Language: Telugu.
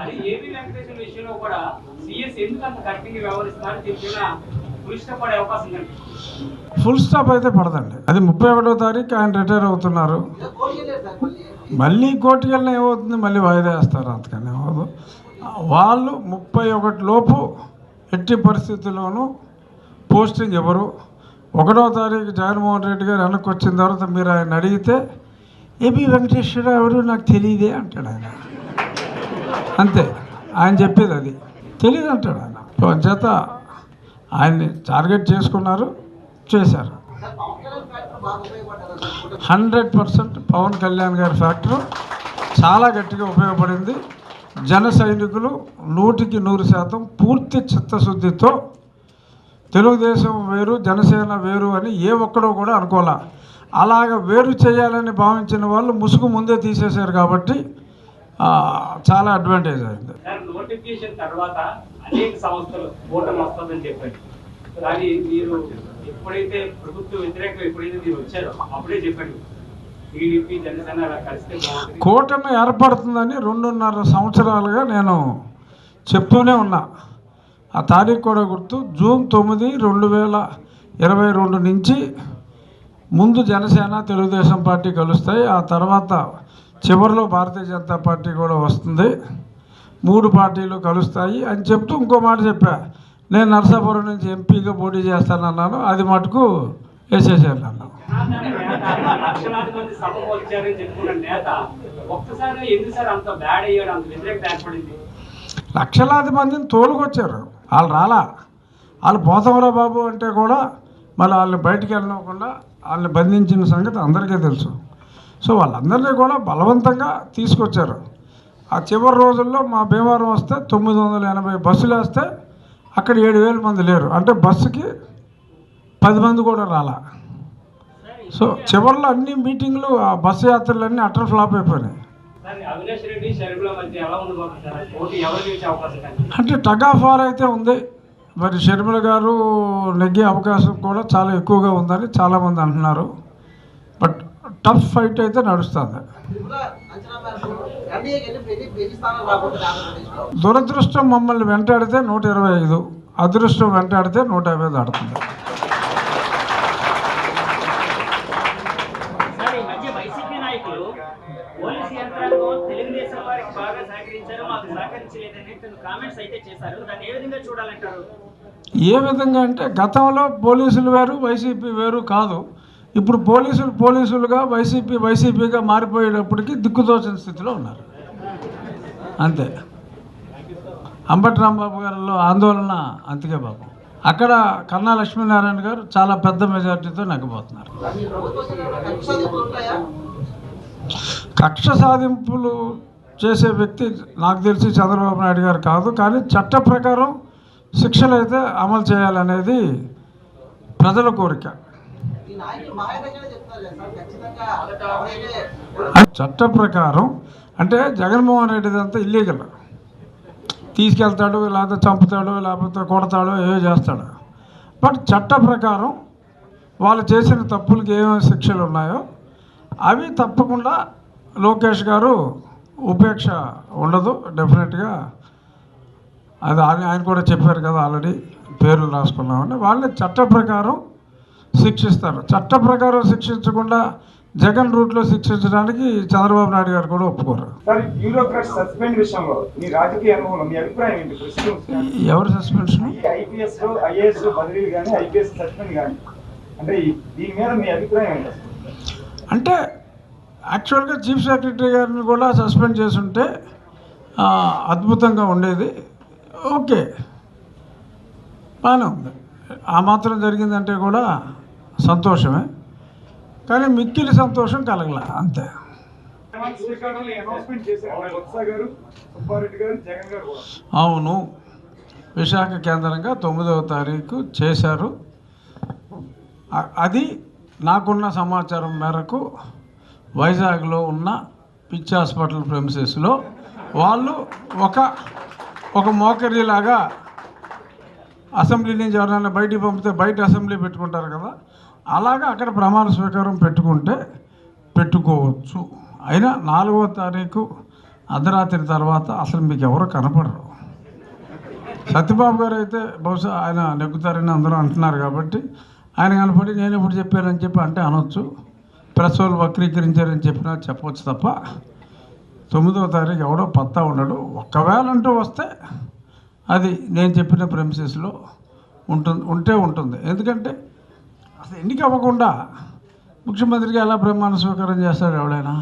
అది ఏపీ వెంకటేశ్వర విషయంలో కూడా సిఎస్ ఎందుకు అంత కఠినంగా వ్యవహరిస్తున్నారు దీనిపైన ఫుల్ స్టాప్ అయితే పడదండి. అది ముప్పై ఒకటో తారీఖు ఆయన రిటైర్ అవుతున్నారు. మళ్ళీ కోర్టుకి వెళ్ళిన ఏమవుతుంది? మళ్ళీ వాయిదా వేస్తారు. అంతకని అవ్వదు వాళ్ళు ముప్పై ఒకటి లోపు ఎట్టి పరిస్థితుల్లోనూ పోస్టింగ్ ఎవరు? ఒకటో తారీఖు జగన్మోహన్ రెడ్డి గారు వెనక్కి వచ్చిన తర్వాత మీరు ఆయన అడిగితే ఏపీ వెంకటేశ్వర ఎవరు? నాకు తెలియదే అంటాడు ఆయన. అంతే. ఆయన చెప్పేది అది. తెలియదు అంటాడు ఆయన. అంచేత ఆయన్ని టార్గెట్ చేసుకున్నారు చేశారు. హండ్రెడ్ పర్సెంట్ పవన్ కళ్యాణ్ గారి ఫ్యాక్టర్ చాలా గట్టిగా ఉపయోగపడింది. జన సైనికులు నూటికి నూరు శాతం పూర్తి చిత్తశుద్ధితో తెలుగుదేశం వేరు జనసేన వేరు అని ఏ ఒక్కడో కూడా అనుకోలే అలాగ వేరు చేయాలని భావించిన వాళ్ళు ముసుగు ముందే తీసేశారు కాబట్టి చాలా అడ్వాంటేజ్ అయింది. సార్ నోటిఫికేషన్ తర్వాత అనేక సంస్థలు ఓటమి వస్తుందని చెప్పారు కానీ మీరు ఎప్పుడైతే ప్రభుత్వ వ్యతిరేకం ఎప్పుడైతే మీరు వచ్చారో అప్పుడే చెప్పండి. టీడీపీ జనసేన అలా కలిస్తే బాగుంటుంది. కూటమి ఏర్పడుతుందని రెండున్నర సంవత్సరాలుగా నేను చెప్తూనే ఉన్నా. ఆ తారీఖు కూడా గుర్తు జూన్ తొమ్మిది రెండు వేల ఇరవై రెండు నుంచి ముందు జనసేన తెలుగుదేశం పార్టీ కలుస్తాయి. ఆ తర్వాత చివరిలో భారతీయ జనతా పార్టీ కూడా వస్తుంది. మూడు పార్టీలు కలుస్తాయి అని చెప్తూ ఇంకో మాట చెప్పా. నేను నరసాపురం నుంచి ఎంపీగా పోటీ చేస్తానన్నాను. అది మటుకు వేసేసాను అన్నాను లక్షలాది లక్షలాది మందిని తోలుకొచ్చారు. వాళ్ళు రాలా. వాళ్ళు పోతామరా బాబు అంటే కూడా మళ్ళీ వాళ్ళని బయటికి వెళ్ళకుండా వాళ్ళని బంధించిన సంగతి అందరికీ తెలుసు. సో వాళ్ళందరినీ కూడా బలవంతంగా తీసుకొచ్చారు. ఆ చివరి రోజుల్లో మా భీమవరం వస్తే తొమ్మిది వందల ఎనభై బస్సులు వేస్తే అక్కడ ఏడు వేల మంది లేరు. అంటే బస్సుకి పది మంది కూడా రాలా. సో చివరిలో అన్ని మీటింగ్లు ఆ బస్సు యాత్రలన్నీ అటర్ ఫ్లాప్ అయిపోయినాయి. అంటే టగ్ ఆఫ్ వార్ అయితే ఉంది. మరి షర్మిల గారు నెగ్గే అవకాశం కూడా చాలా ఎక్కువగా ఉందని చాలామంది అంటున్నారు. టఫ్ ఫైట్ అయితే నడుస్తుంది. దురదృష్టం మమ్మల్ని వెంటాడితే నూట ఇరవై ఐదు అదృష్టం వెంటాడితే నూట యాభై దాడుతుంది ఏ విధంగా అంటే గతంలో పోలీసులు వేరు వైసీపీ వేరు కాదు. ఇప్పుడు పోలీసులు పోలీసులుగా వైసీపీ వైసీపీగా మారిపోయేటప్పటికీ దిక్కుతోచిన స్థితిలో ఉన్నారు. అంతే. అంబటి రాంబాబు గారిలో ఆందోళన అంతకే బాబు అక్కడ కన్నా లక్ష్మీనారాయణ గారు చాలా పెద్ద మెజార్టీతో నెగ్గబోతున్నారు. కక్ష సాధింపులు చేసే వ్యక్తి నాకు తెలిసి చంద్రబాబు నాయుడు గారు కాదు కానీ చట్ట ప్రకారం శిక్షలు అయితే అమలు చేయాలనేది ప్రజల కోరిక. చట్ట ప్రకారం అంటే జగన్మోహన్ రెడ్డి అంతా ఇల్లీగల్ తీసుకెళ్తాడు లేకపోతే చంపుతాడు లేకపోతే కొడతాడు ఏవో చేస్తాడు. బట్ చట్ట ప్రకారం వాళ్ళు చేసిన తప్పులకి ఏమేమి శిక్షలు ఉన్నాయో అవి తప్పకుండా లోకేష్ గారు ఉపేక్ష ఉండదు డెఫినెట్గా. అది ఆయన ఆయన కూడా చెప్పారు కదా ఆల్రెడీ పేర్లు రాసుకున్నామని వాళ్ళని చట్ట ప్రకారం శిక్షిస్తారు. చట్ట ప్రకారం శిక్షించకుండా జగన్ రూట్లో శిక్షించడానికి చంద్రబాబు నాయుడు గారు కూడా ఒప్పుకోరు. ఎవరు సస్పెన్షన్? అంటే యాక్చువల్గా చీఫ్ సెక్రటరీ గారిని కూడా సస్పెండ్ చేసుంటే అద్భుతంగా ఉండేది. ఓకే. బాగానే ఉంది. ఆ మాత్రం జరిగిందంటే కూడా సంతోషమే. కానీ మిక్కిలి సంతోషం కలగల అంతే. ప్రమాణ స్వీకారాన్ని అనౌన్స్మెంట్ చేశారు బొత్స గారు సుబ్బారెడ్డి గారు జగన్ గారు కూడా. అవును. విశాఖ కేంద్రంగా తొమ్మిదవ తారీఖు చేశారు. అది నాకున్న సమాచారం మేరకు వైజాగ్లో ఉన్న పిచ్ హాస్పిటల్ ప్రెమిసెస్లో వాళ్ళు ఒక ఒక మోకరిలాగా అసెంబ్లీ నుంచి ఎవరైనా బయటికి పంపితే బయట అసెంబ్లీ పెట్టుకుంటారు కదా. అలాగా అక్కడ ప్రమాణ స్వీకారం పెట్టుకుంటే పెట్టుకోవచ్చు. అయినా నాలుగవ తారీఖు అర్ధరాత్రి తర్వాత అసలు మీకు ఎవరు కనపడరు. సత్యబాబు గారు అయితే బహుశా ఆయన నెగ్గుతారని అందరూ అంటున్నారు కాబట్టి ఆయన కనపడి నేను ఇప్పుడు చెప్పానని చెప్పి అంటే అనొచ్చు. ప్రెస్ వాళ్ళు వక్రీకరించారని చెప్పినా చెప్పవచ్చు తప్ప తొమ్మిదవ తారీఖు ఎవడో పత్తా ఉండడు. ఒక్కవేళ అంటూ వస్తే అది నేను చెప్పిన ప్రెమిసెస్లో ఉంటుంది ఉంటే ఉంటుంది. ఎందుకంటే అసలు ఎన్నిక అవ్వకుండా ముఖ్యమంత్రిగా ఎలా ప్రమాణ స్వీకారం చేస్తాడు ఎవడైనా?